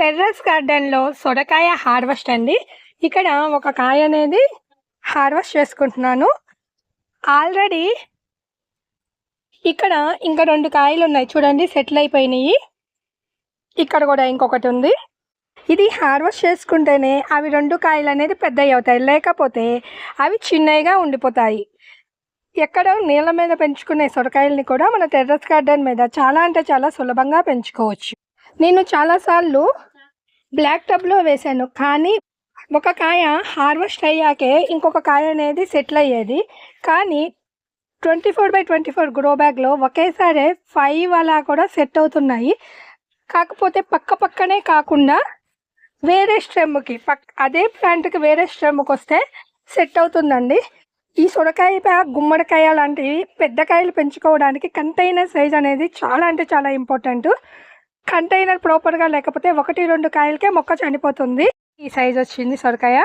Terrace గార్డెన్లో సొరకాయ harvest అండి. ఇక్కడ ఒక కాయ అనేది హార్వెస్ట్ చేసుకుంటున్నాను. ఆల్రెడీ ఇక్కడ ఇంకా రెండు కాయలు ఉన్నాయి. చూడండి సెటిల్ అయిపోయినాయి. ఇక్కడ కూడా ఇంకొకటి ఉంది. ఇది హార్వెస్ట్ చేసుకుంటేనే అవి రెండు కాయలు అనేది పెద్దవి అవుతాయి. లేకపోతే అవి చిన్నవిగా ఉండిపోతాయి. ఎక్కడ నీళ్ళ మీద పెంచుకునే సొరకాయల్ని కూడా మన టెర్రస్ గార్డెన్ మీద చాలా అంటే చాలా సులభంగా పెంచుకోవచ్చు. నేను చాలాసార్లు బ్లాక్ టబ్లో వేశాను. కానీ ఒక కాయ హార్వెస్ట్ అయ్యాకే ఇంకొక కాయ అనేది సెటిల్ అయ్యేది. కానీ twenty four by twenty four grow బ్యాగ్లో ఒకేసారి ఫైవ్ అలా కూడా సెట్ అవుతున్నాయి. కాకపోతే పక్క పక్కనే కాకుండా వేరే స్ట్రెమ్కి పక్ అదే ప్లాంట్కి వేరే స్ట్రెమ్కి వస్తే సెట్ అవుతుందండి. ఈ సొరకాయ గుమ్మడికాయ లాంటివి పెద్ద కాయలు పెంచుకోవడానికి కంటైనర్ సైజ్ అనేది చాలా అంటే చాలా ఇంపార్టెంట్. కంటైనర్ ప్రాపర్గా లేకపోతే ఒకటి రెండు కాయలకే మొక్క చనిపోతుంది. ఈ సైజ్ వచ్చింది సొరకాయ.